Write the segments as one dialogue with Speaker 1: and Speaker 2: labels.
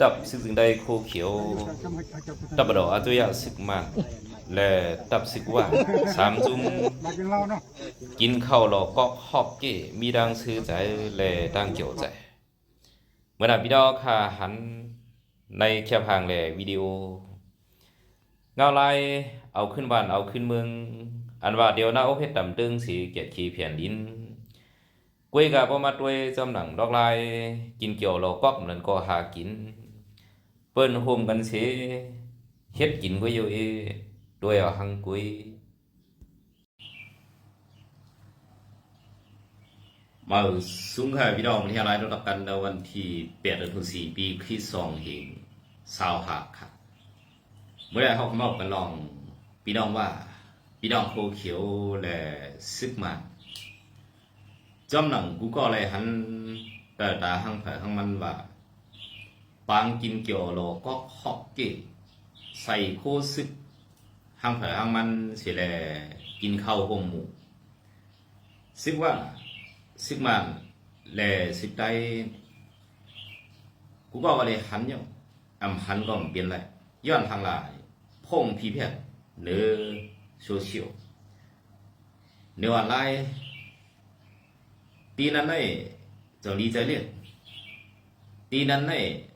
Speaker 1: ตับซึกจึงได้โคเขียวตับดอกอาตุยะซึกมากและตับซึกว่าสามจุ่ม
Speaker 2: มากินเหล้าเนาะ
Speaker 1: กินข้าวหลอกก็ฮอกเก้มีดังซื้อใจและดังเกี่ยวใจเมื่อนั้นพี่น้องค่ะหันในแคปหางแหล่วิดีโอเงาลายเอาขึ้นบ้านเอาขึ้นเมือง อันว่าเดียวหน้าโอเพชรดำตึงสีเกียรติขีเพียนดินกล้ยกาบ่มาด้วยจำหนังดอกลาย กินเกี่ยวหลอกก๊อกนั่นก็หากิน เปิ้นโฮมกันเสเฮ็ดกินก็อยู่เอด้วยเอาหังกุยมาสูงค่ะพี่น้องที่อะไรเราตักกันในวันที่8เดือนธันวาคมปีคริสต์2เฮงสาวหักค่ะเมื่อไรเขาเมากันลอง พี่น้องว่า พี่น้องโคเขียวและซึกมาจอมหนังกูก็เลยหันแต่ตาหังเผยหังมันว่า ปางกินเกี่ยวโลก็ฮอกเกตใส่โคซึกหังเผยหังมันเสียแลกินข้าวห่มหมูซึกว่าซึกมันแลซึกได้กูก็ว่าเลยหันเนี่ยอำหันก็มันเปลี่ยนไรย้อนทางหลายพงพีเพชรหรือโซเชียลเนื้ออนไลน์ปีนั้นได้จะรีใจเลียนปีนั้นได้หันเลย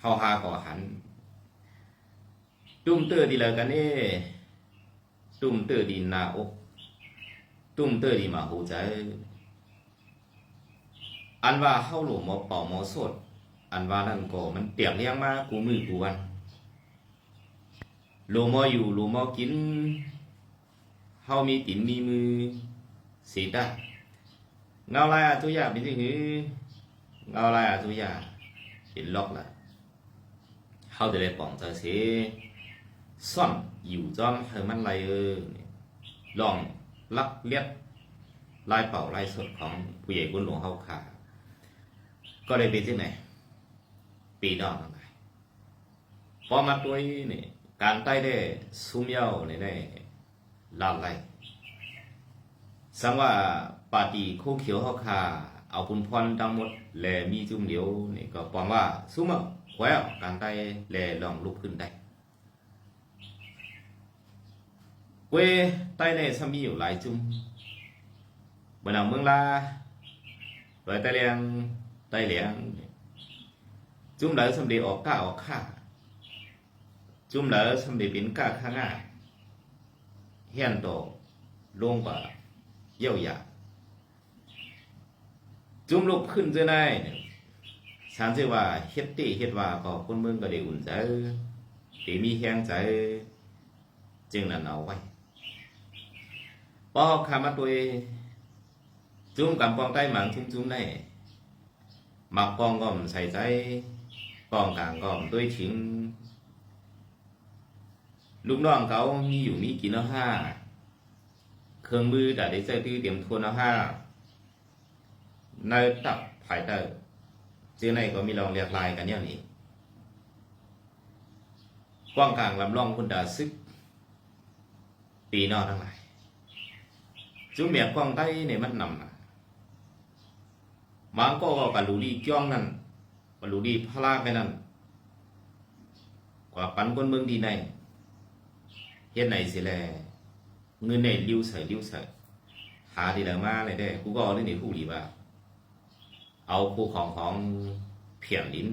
Speaker 1: เฮาหาก่อหัน ตุ้มเตอดีเลยกันเน่ตุ้มเตอดีนาอกตุ้มเตอดีมาหูใจ อันว่าเข้าหลวมหมอเป่าหมอสด อันว่านั่นก็มันเตียกเลี้ยงมากูมือกูวันหลวมหมออยู่หลวมหมอกินเฮามีตินมีมือสีตาเงาลายอาตุยาเป็นจังหือเงาลายอาตุยาเป็นล็อกละ เฮาจะได้ป้องจะเสียซ่อนอยู่จอมให้มันไหลเออลองลักเลียดลายเป่าลายสดของผู้ใหญ่กุนหลวงเฮาขาก็เลยเป็นที่ไหนปีนอกนั่นไงพอมาตัวนี่การใต้ได้ซุ้มเย้าในได้ลาไลสังว่าปาตีคู่เขียวเฮาคาเอาคุณพรทั้งหมด แลมีจุ่มเดียวนี่ก็ปองว่าซุ้มเอา แคววการใต้แลลองลุกขึ้นได้เว้ใต้ในสมีอยู่หลายจุ่มบนเอาเมืองลาโดยใต้เลียงใต้เหลียงจุ่มเหลอสำเร็จออกก้าออกข้าจุ่มเหลอสำเร็จเป็นก้าข้างหน้าเฮียนโตลงกว่าเยี่ยวยาจุ่มลุกขึ้นจะได้ ถามสิว่าเฮ็ดตีเฮ็ดว่าก็คนเมืองก็ได้อุ่นใจตีมีแข้งใจ จึงนั่นเอาไว้ปอกขามาตัวจุ้มกับปองใต้หมังชุ่มจุ้มได้หมักปองก็มใส่ใจปองกลางก็มด้วยถิงลูกน้องเขามีอยู่มีกินเนาะห้าเครื่องมือแต่ได้ใช้ที่เตรียมทวนเนาะห้าในตับภายเตอร์ ซื้อในก็มีลองเรียกลายกันเนี่ยนี้กว้างกลางลำล่องพุ่นดาซึก ปีนอทั้งหลายจุ้มเบียกว้างใต้เนี่ยมันนำมางก็ว่าปลูดีจ้องนั่นปาลูดีพลาไปนั่นกว่าปันคนเมืองดีในเฮ็ดไหนสิแลเงินไหนริ้วใส่ริ้วใส่หาดีละมาเลยได้กูก็เอาเรื่องนี้คู่ดีบ้า เอาคู่ของของเพียงลิ้น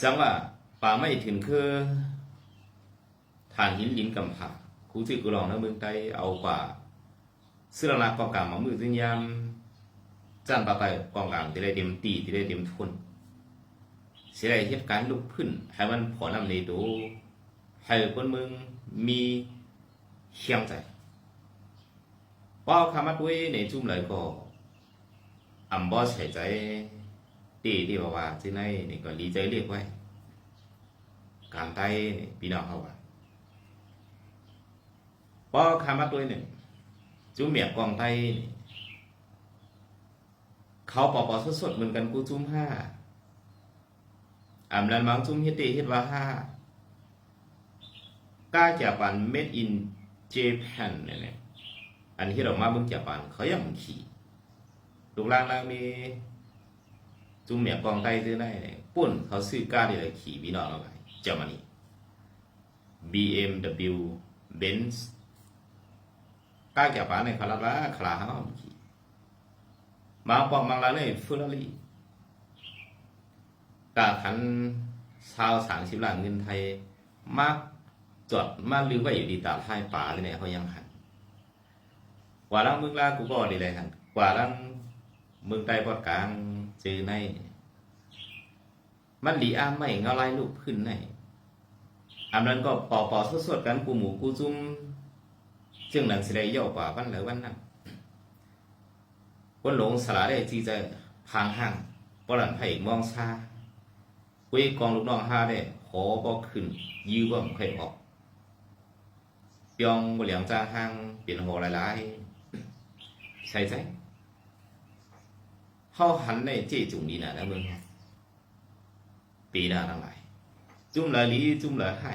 Speaker 1: สังว่าป่าไม่ถึงคือฐานหินลิ้นกำผาครูที่กูลองในเมืองไทยเอากว่าเสื้อลากก็กำมามือซึ่งยามจันปาไปกองกลางที่ได้เต็มตีที่ได้เต็มทุนเสียเหตุการณ์ลุกขึ้น ให้มันผลนำในดูให้คนเมืองมีเชียงใจพอคำมาด้วยในจุ่มเลยก็ อำบอสใส่ใจตีที่บอกว่าที่ไหนนี่ก็ดีใจเรียกไว้ การไต้นี่พี่น้องเขาว่าพอคำว่าตัวหนึ่งจุ่มเมียกองไตเขาปอปอสดๆเหมือนกันกูจุ่มห้าอำนันมังจุ่มเฮ็ดเฮ็ดว่าห้ากล้าจะปันเม็ดอินเจแปนเนี่ยอันที่เรามาเบิ่งจะปันเขายังขี่ ลูกล่างล่างมีจุ่มเหมียกองไต้ซื้อได้เนี่ยปุ่นเขาซื้อก้าเดียวขี่พี่น้องเอาไปเจ้ามันนี่ BMW Benz ก้าจะปันในคาราลาคลาเขาขี่มาปองมังลาเนี่ยเฟอร์รารี่กาขันชาวสามสิบล้านเงินไทย มากจอดมากลืมไว้อยู่ดีตาท้ายป่าเลยเนี่ยเขายังหันกว่าลังมืองลากูก็ดีเลยหันกว่าลัง มืองใต้ปอดกลางเจอในมันหลีอ้าไม่เงาลายลูกขึ้นในอันนั้นก็ปอปอสดๆกันกูหมูกูจุ้มจึงนั้นสิได้ย่อกว่าวันเหลือวันนั้นคนหลงสลาได้จีจะพางห่างปลันไผ่มองซาคุยกองลูกน้องห้าได้ขอก็ขึ้น ยื้อบ่มเคยออกเปียงบ่เหลียงจ้าห้างเปลี่ยนหัวหลายๆใช่ใช่ เฮาหันในเจจุงนี้น่ะนะเบิ่งปีหน้าทั้งหลาย จุ่มหลายลีจุ่มหลายให้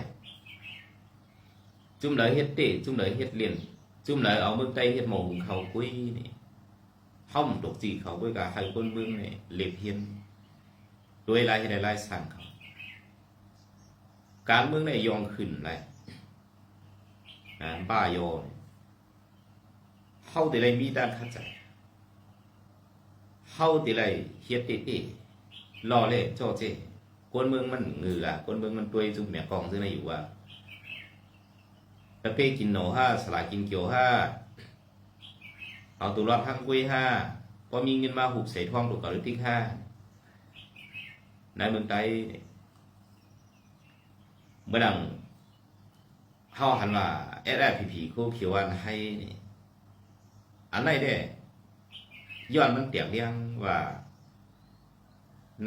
Speaker 1: จุ่มหลายเฮ็ดเตจุ่มหลายเฮ็ดเรียนจุ่มหลายเอาเมืองใต้เฮ็ดหมองเขาคุยนี่เฮาตกจีเขาด้วยกะให้คนเมืองนี่เล็บเฮียนด้วยหลายเฮ็ดหลายสร้างเขาการเมืองในยองขึ้นเลยอ่าบ้าโยนเฮาแต่ไรมีด้านเข้าใจ เฮาต่ไรเฮ็ดเต้ๆล่อเล่จ่อเจ้คนเมืองมันเหงืออะคนเมืองมันตัวจุ่มแม่กองซึ่งในอยู่ว่าประเภทกินโหนห้าสลากินเกียวห้าเอาตัวรอดทั้งกุ้ยห้าพอมีเงินมาหุบใส่ท้องตัวเก่าหรือติ๊กห้าในเมืองไทยเมื่อดังเฮาหันว่าแอดแอดผีผีคู่เขียวอันให้อันไหนเด้ ย้อนมันเตียกเรียงว่า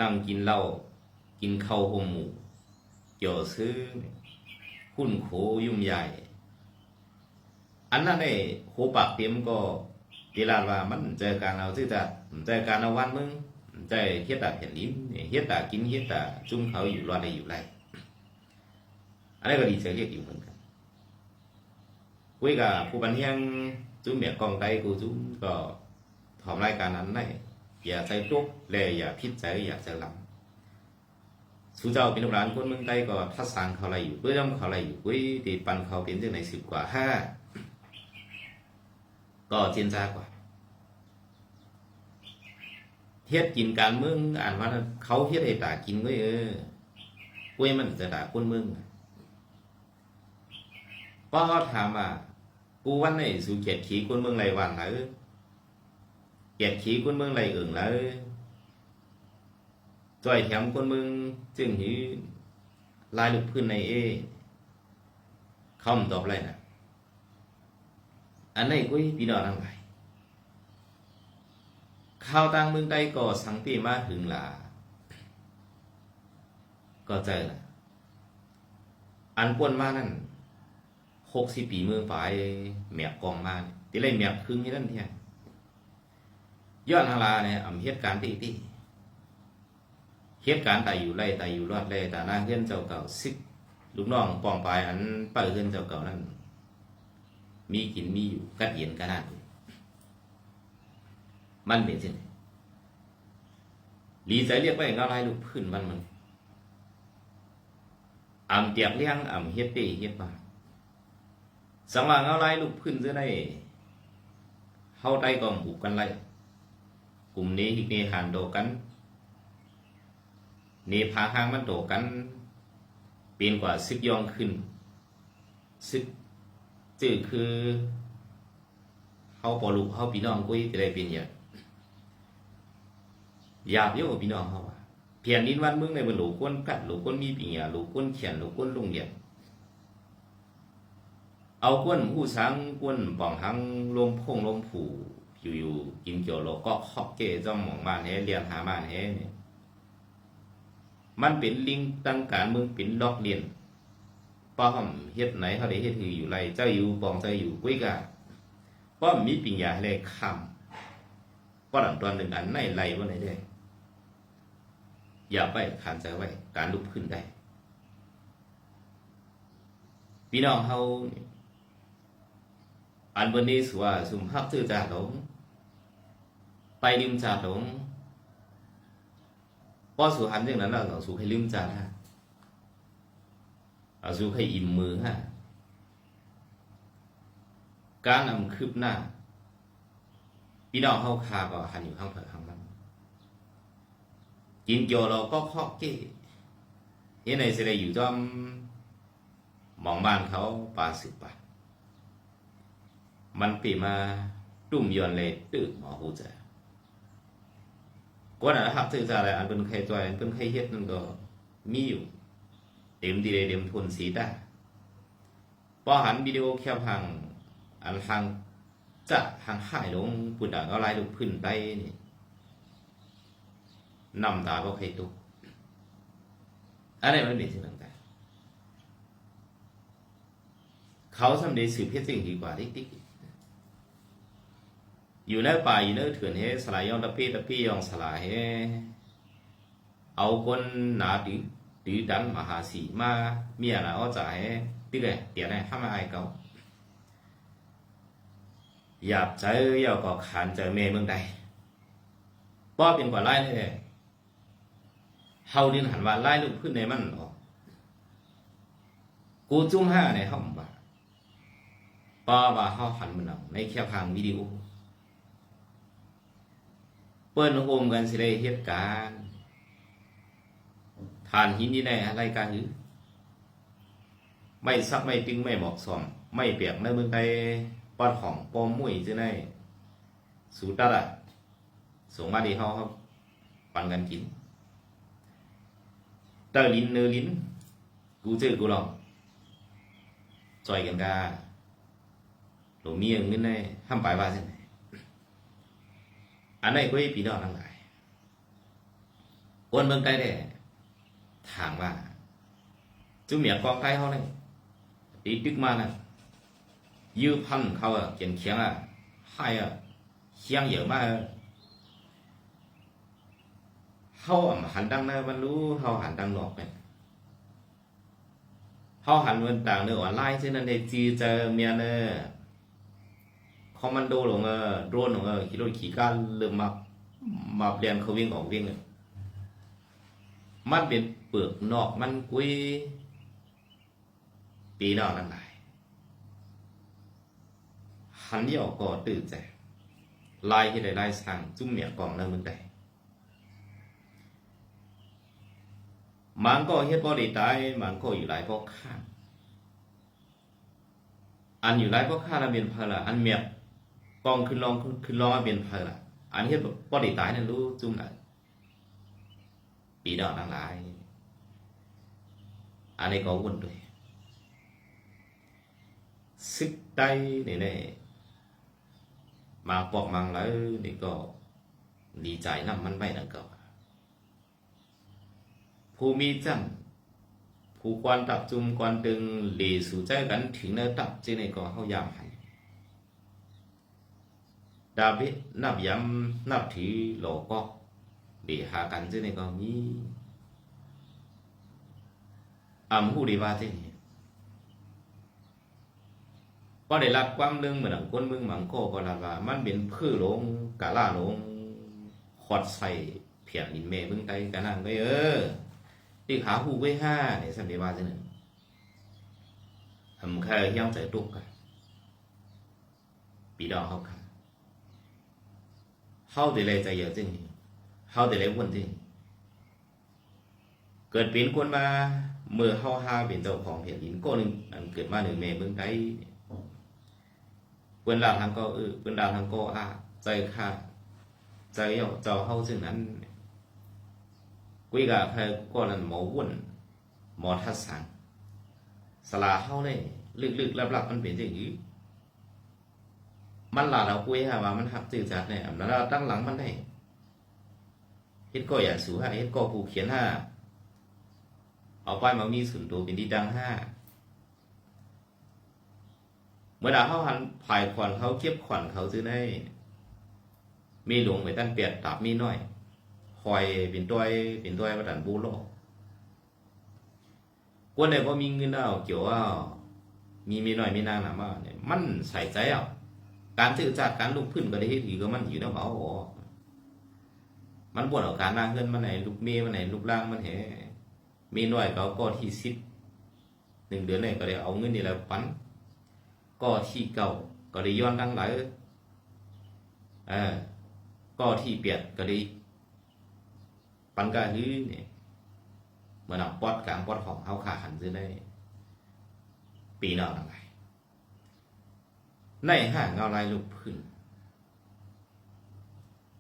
Speaker 1: นั่งกินเหล้ากินข้าวหมหมูเกี่ยวซื้อหุ้นโขยุ่มใหญ่ อันนั้นไอ้โคปากเตียมก็ตีลาดว่ามันเจอการเอาซื่อจัดเจอการเอาวันมึงใจอเฮ็ดตาเห็นลิ้นเฮ็ดตากินเฮ็ดตาจุ่มเขาอยู่รอดได้อยู่ไรอันนี้ก็ดีใจเรียกอยู่เหมือนกันคุยกับผู้บันเทิงจุ้มเมียกองไตกูจุ้มก็ ทำรายการนั้นได้อย่าใจตุกแลอย่าพิษใจอย่าใจลำสู้เจ้าเป็นลูกหลานคนเมืองไต้ก็ทัดสางเขาอะไรอยู่เพื่อเขาอะไรอยู่คุยตีปันเขาเป็นเรื่องไหนสิบกว่าห้าก็เจนจากว่าเฮ็ดกินการเมืองอ่านว่าเขาเฮ็ดให้ตากินไว้เออคุยมันจะด่าคนเมืองป้อถามว่ากูวันไหนสูเกียรติขีคนเมืองไรวันหรือ เกียรติขีคนเมืองไรเอื่งหรือจอยแถมคนเมืองจึงหือลายลูกพื้นในเอเขาตอบไรนะอันไหนกูพี่น้องทั้งหลายข่าวต่างเมืองใดก็สังเกตมาถึงหลาก็เจอนะอันกวนมานั่นหกสิบปีเมืองฝ่ายแมบกองมาเนี่ยตีไรแมบครึ่งที่นั่นเทีย ย้อนทาลาเนี่ยอ่ำเหตุการณ์ตีตีเหตุการณ์ตายอยู่ไรตายอยู่รอดไรแต่หน้าเพื่อนเจ้าเก่าซิกลูกน้องปองปลายอันเปิดเพื่อนเจ้าเก่านั่นมีกินมีอยู่กัดเย็นกันนั่นมันเป็นเช่นลีใจเรียกว่าอย่างไรลูกพื้นมันมันอ่ำเตียกเลี้ยงอ่ำเฮ็ดตีเฮ็ดมาสังว่าเอาไล่ลูกพื้นจะได้เฮาได้ก็หมูกันไล กลุ่มนี้อีกนี้หันโดกันนี่พาหางมันโดกันเปลี่ยนกว่าซึกยองขึ้น ซึกจื่อคือเฮาปอลูกเฮาพี่น้องกุยจะได้เป็นอย่างหยาบเยอะพี่น้องเฮาเพียนดินวันมืองในบรรลุก้นกัดหลูก้นมีปีหยาหลูก้นเขียนหลูก้นลุงเรียนเอาก้นผู้สังก้นป่องหังลมพงลมผู อยู่อยู่กินเกี่ยวโลก็ฮอกเกจ้องหมองบ้านเฮเรียนหาบ้านเฮเนี่ยมันเป็นลิงตั้งการเมืองเป็นล็อกเรียนป้อมเฮ็ดไหนเขาได้เฮ็ดถืออยู่ไรเจ้าอยู่ปองเจ้าอยู่กุ้ยกะป้อมมีปิญญาเลยคำป้อหลังตัวหนึ่งอันไหนไรว่าไหนได้อย่าไปขันใจไว้ การลุกขึ้นได้พี่น้องเฮาอันวันนี้สว่าสุมฮับตื้อจ่าหลง ไปลืมจ่าหลงป้อสู่หันอย่างนั้นเราสู่ให้ลืมจ่าฮะเอาสู่ให้อิ่มมือฮะการนำคืบหน้าพี่น้องเฮาคาก็หันอยู่ข้างเผอข้างมันกินเกี่ยวเราก็เคาะเก้เฮ็ดในสิได้อยู่จอมมองบ้านเขาปลาสิบบามันปีมาตุ่มยอนเลยตื้อหมอหูจ ก็นะนะครับถือจะอะไรอันเป็นใครตัวอันเป็นใครเฮ็ดนั่นก็มีอยู่ เต็มดีเลยเต็มทุนสีได้พอหันวิดีโอแคบหังอันทางจะทางหายลงปุ่นอะก็ไล่ลูกพื้นไปนี่นำตาก็ใครตุกอันนี้มันเป็นสิ่งต่างๆเขาทำได้สืบเพชรสิ่งดีกว่าติ๊กติ๊ก อยู่ในป่าอยู่ในเถื่อนเฮสลายยองตะพี่ตะพี่ยองสลายเฮเอาคนหนาดื้อดื้อดันมหาสีมาเมียนะเอจ่ายติ๊กเลยเดี๋ยนะห้ามไอ้เขาอยากเจออยากก็ขานเจอเมย์เมืองใดป้อเป็นกว่าไล่เลยเฮาดินหันว่าไล่ลูกขึ้นในมันออกกูจุ้มห้าในห้องบ่าป้าว่าเฮาหันมันเอาในแค่พังวิดีโอ ปิ้นโฮมกันสิได้เหตุการณ์ทานหินนี่ได้อะไรกันหรือไม่ซักไม่ตึงไม่เหมาะสมไม่เปียกในเมืองไทยปอดของปอมมุ้ยจะได้สูตรอะส่งมาดีเฮาครับปันกันกินเตอลิ้นเนื้อลิ้นกูเจอกูลองจอยกันกาหลวงมีอย่างนี้ในห้ามไปว่าเช่ไหน อันไหนก็ให้ปีน้องทั้งหลายคนเมืองใต้ได้ถามว่าจุเหมียกองใกล้เขาเนี่ยตีตึกมานะยื้อพันเขาอะเขียนเขียงอะให้อะเขียงเยอะมากเขาอะหันดังนะมันรู้เขาหันดังหลอกไปเขาหันเงินต่างเนื้อออนไลน์เช่นนั้นในจีเจอเมียเนอ คอมมานโดหลงเออโดรนหลงเออขี่รถขี่กาเริ่มมามาเรียนเขาวิ่งออกวิ่งเลยมันเป็นเปลือกนอกมันกุ้ยปีนอกนั่นหลายหันเดียวก็ตื่นใจลายที่ได้ลายสั่งจุ่มเหมียกล่องในเมืองใดมันก็เฮ็ดบ่ได้ตายมันก็อยู่หลายพอข้างอันอยู่หลายพอข้างแล้วเป็นเพลละอันเมีย กองขึ้นลองขึ้นลองมาเป็นเพละอันเฮ็ดบ่ได้ตายเนั่นรู้จุ่มน่ะปีดอกทั้งหลายอันนี้ก็วุ่นด้วยซึกใต้นี่แน่มาปอกมังแล้วนี่ก็ดีใจนำมันไปนั่นก็ผู้มีจังผู้ควรตับจุมควรดึงหลีสู่ใจกันถึงเนื้อตับจีนี่ก็เฮายามให้ ดาบิดนับยำนับถือโลก็ดีหากันซึ่งในก็มีอำหูดีว่าที่นี่ก็ได้รับความเรื่องเหมือนคนเมืองหมังโกก็รับว่า มันเป็นพืชลงกะล่าลงขอดใส่เพียงลินเมเมืองไตกันนั่นไปเออที่ขาหูไว้ห้าเนี่ยสัมเดว่าที่หนึ่งทำแค่ย่างใจตุกกันปีดอกเขาค่ะ เฮาแต่เลยใจเยอะจริงเฮาแต่เลยวนจริงเกิดเป็นคนมาเมื่อเฮาหาเป็นเจ้าของเพียงหินก็หนึ่งอันเกิดมาหนึ่งเมเมืองไทยเปิ้นดาวทางก็เออเปิ้นดาวทางก็อะใจค่ะใจเจ้าเจ้าเฮาซึ่งนั้นกุยกะใครก็นั้นหมอวนหมอทัศสังสลาเฮาเนี่ยลึกๆลับๆมันเป็นอย่างนี้ มันหลาดเราคุยฮะว่ามันหักจืดจัดเนี่ยแล้วเราตั้งหลังมันได้เฮ็ดก็อย่าสูฮะเฮ็ดก็ผูกเขียนห้าเอาป้ายมามีสุนตัวเป็นที่ดังห้าเมื่อดาเขาหันผายขวัญเขาเก็บขวัญเขาซื้อได้ มีหลวงไปตั้นเปียดตับมีน้อยคอยเป็นตัวเป็นตัวมาดันบูโลกวนไหนพอมีเงินเอาเกี่ยวว่ามีมีน้อยมีนางหนามาเนี่ยมันใส่ใจเอา การถือจัดการลุกพื้นก็ได้ที่ก็มันอยู่ในเบาออกมันบวชเอาการนางเงินมาไหนลูกเมียมาไหนลูกล่างมันเหมีน้อยเขาก็ที่สิบหนึ่งเดือนเนี่ยก็ได้เอาเงินนี่แหละปันก็ที่เก่าก็ได้ย้อนดังหลายเออก็ที่เปลี่ยนก็ได้ปันกาฮือเนี่ยเมื่อนำปอดกลางปอดของเขาขาหันซื้อได้ปีนอกทั้งไง ในห้างเงาลายลูกพื้น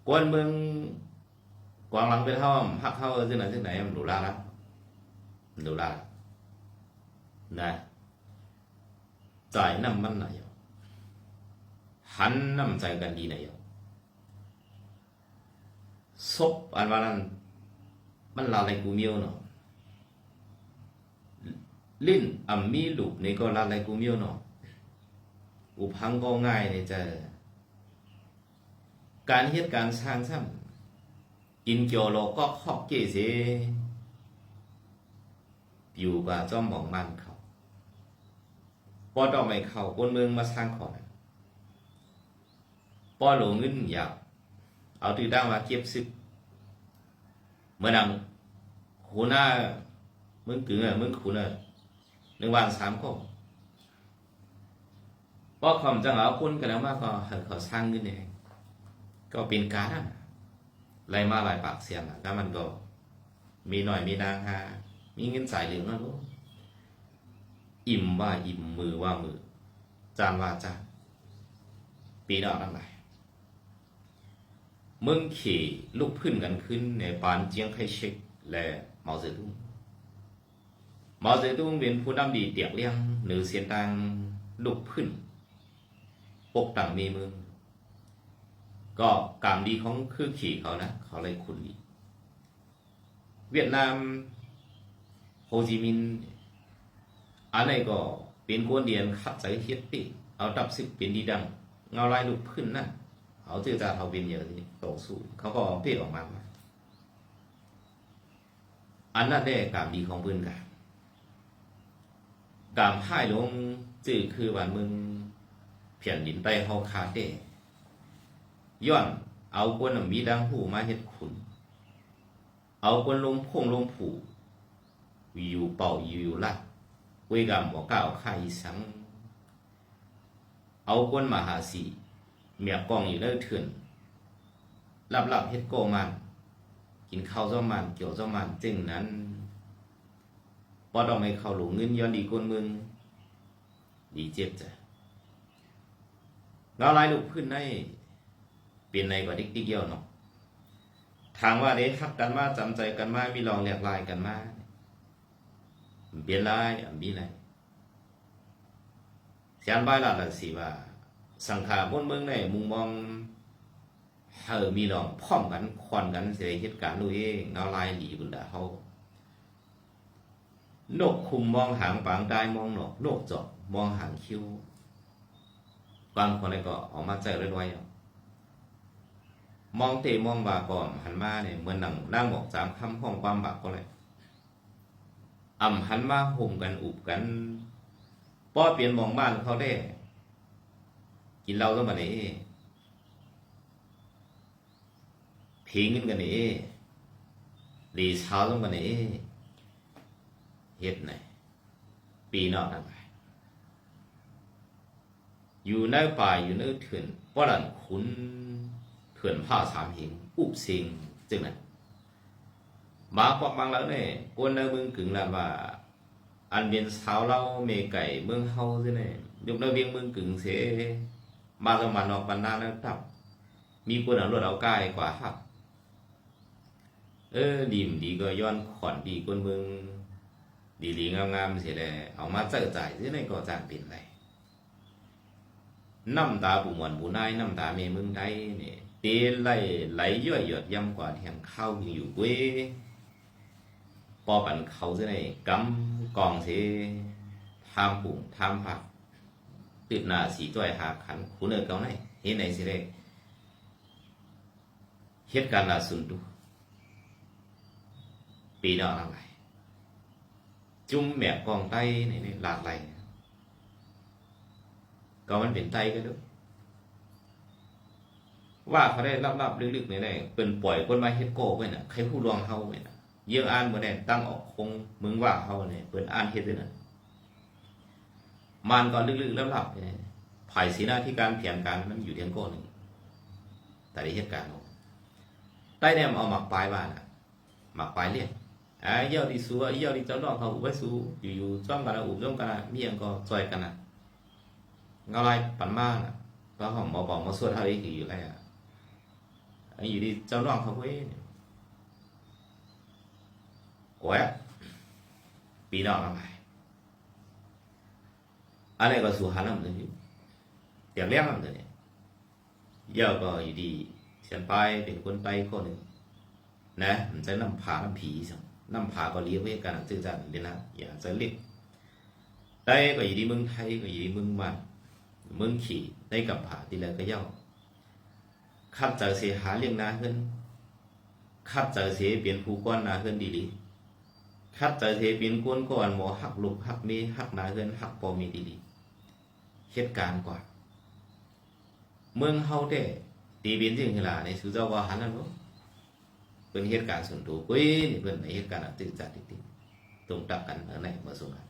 Speaker 1: กวนเมืองกวางหลังเป็นเท่าพักเท่าซึ่งไหนซึ่งไหนมันดูแลแล้วมันดูแลแล้วนะจ่ายน้ำมันไหนอ่หันน้ำใจกันดีไหนอะซบอันว่านั้นมันลาอะไรกูเมียวเนาะลิ้นอ่ำมีลูกนี่ก็ลาอะไรกูเมียวเนาะ อุพังก็ง่ายเลยจะการเหตุการสร้างซ้ำกินเกียวโลก็ขอบเกเสอยู่กับจ้าหมองมันเขาปอดอกไม้เขาคนเมืองมาสร้างขอนปอหลงเงินอยากเอาตือดังมาเก็บซึกเมื่อนังหูหน้ามึงกึ่งอะมึงขุนอะหนึ่งวันสามข้อ ปอคำจังเอาคนกันแล้วมากก็เขาสร้างเงินเองก็เป็นการไรมาหลายปากเสียงแล้วมันก็มีหน่อยมีนางฮามีเงินสายเหลืองนะลูกอิ่มว่าอิ่มมือว่ามือ จานว่าจานปีดอกนั่นไงมึงขี่ลูกพื้นกันขึ้นในปานเจียงไคเชกและเมาเจ๋อตุงเมาเจ๋อตุงเป็นผู้นำดีเตียกเลี้ยงหรือเสียนตังลูกพื้น ปกตังมีมือก็กรรมดีของคือขี่เขานะ เขาเลยคุณดี เวียดนามโฮจิมินห์อันนี้ก็เป็นกวนเดียนขัดใจเฮ็ดปีเอาดับสิบเป็นดีดัง เงาลายลูกพื้นนั่นเอาเจอจาเขาเป็นเยอะที่ต่อสู้เขาก็เอาเพี้ยออกมาอันนั้นได้กามดีของปืนกันกามพ่ายลงจื่อคือวันมึง เพียนดินใต้เฮาคาเต้ย้อนเอากวนมีดังหูมาเฮ็ดขุน เอากวนลงพงลงผูอยู่เป่าอยู่ลัด quy gầm của cạo khai sáng áo quân mà hạ sĩ mẹ con อยู่ nơi thuyền หลับหลับเฮ็ดโกมัน กินข้าวเจ้ามันเกี่ยวเจ้ามันจึงนั้นปอดอกไม่เข้าหลงเงินย้อนดีกวนมึง ดีเจ็บจ้ะ เงาลายลูกพื้นในเปลี่ยนในกว่าดิกดิเยี่ยวเนาะทางว่าเด้ทักกันมาจำใจกันมามีลองแหลกลายกันมาเปลี่ยนลายอันบีไรเสียนบายละละสิว่า สังขารบนเมืองในมุมมองเฮอมีลองพร้อมกันควนกันเสียเหตุการณ์ด้วยเองเงาลายหลีบุนดาเฮานกคุมมองหางปางได้มองนกนกจอบมองหางคิ้วางคนก็ออกมาใจเรื่อยๆมองเตะมองบาก่อนหันมาเนี่ยเหมือนหนังนั่งบอกจามคำห้องความบากก็เลยอ่ำหันมาห่มกันอุบกันป้อเปลี่ยนมองบ้านเขาได้กินเหล้าต้องมาเนี่เพลงกันกันนี่ดีเช้าต้องมาเนี่เฮ็ดไหนปีนอกนั่น อยู่ในป่าอยู่ในเถื่อนปลันคุนเถื่อนผ้าสามหิงอุบสิงจึงไหนมาปอบางแล้วเนี่ยกวนในเมืองกึ่งละว่า อันเป็นสาวเล่าเมไก่เมืองเฮาใช่นี่ยยกในเวียงเมืองกึ่งเสมาจะมานอกบรรณาแล้วครับ มีคนเอาลวดเอากายกว่าครับ เออดีมดีก็ย้อนขอนดีคนเมืองดีดีงามๆเสียเลยเอามาเจอจ่ายที่ไหนก็จางเป็นไร น้ำตาบุมวนบุนายน้ำตาเมมึงได้เนี่ยเตไหลไหลย่อยหยดย่ำกว่าเทียมข้าวอยู่เว้ยปอปันเขาจะในกำกองเสทามปุ่งทามผักตื่นหน้าสีจ้อยหาขันคูเนอเกาไหนเฮ็ดไหนสิได้เหตุการณ์ล่าสุดดูปีนอกอะไรจุ่มแมบกองไตนี่นี่หลากหลาย ก็มันเป็นไตก็ด้วยว่าเขาได้ลับๆลึกๆในได้เป็นปล่อยคนมาเฮ็ดโก้ไว้น่ะใครผู้ลวงเฮาไว้น่ะเยี่ยงอ่านบ่ได้ตั้งออกคงมึงว่าเฮาเนี่ยเปิ้นอ่านเฮ็ดด้วยน่ะมันก็ลึกๆลับๆเนี่ยภายสีหน้าที่การเพียงการมันอยู่เทียงโก้หนึ่งแต่ได้เหตุการณ์ใต้เนี่ยเอาหมักปลายบ้านน่ะหมักปลายเรียกอ่าเยี่ยวดีสู้อะเยี่ยวดีเจ้าน้องเขาอุบไว้สู้อยู่ๆจ้อมกันอุบจ้อมกันนะมีหยังก็จอยกันน่ะ เงาลายปันมากน่ะเพระของหมอบอกมาสวดเฮาอีกอยู่แล้วอะ anh gì đi cháu đoàn không quê quét bị đó làm này anh này có số hắn làm được chứ tiền lẽ làm được giờ có gì đi xem bay เป็นคนไปคนหนึ่งนะมันจะนำพาน้ำผีสังนำพาก็เลี้ยวไว้กันสื่อสารเลยนะอย่าจะเรียกได้ก็อยู่ดีเมืองไทยก็อยู่ดีเมืองมัน มืองขี่ได้กับผาทีละก็ย่อ khắp giờ sẽ há liêng na hơn khắp giờ sẽ biến phú quan na hơn đi đi khắp giờ sẽ biến quân quan mỏ หักลุกหักมีหักนาเฮือนหักปอมีดีดีเหตุการณ์กว่า เมืองเฮาเด้ตี biến จึงคือล่ะในสุเจ้าว่าหันนั่นบ่เป็นเหตุการณ์ส่วนตัวกุ้ยนี่เป็นในเหตุการณ์ตื่นจัดติดตรงตักกันเมื่อไหนเมื่อสงกัน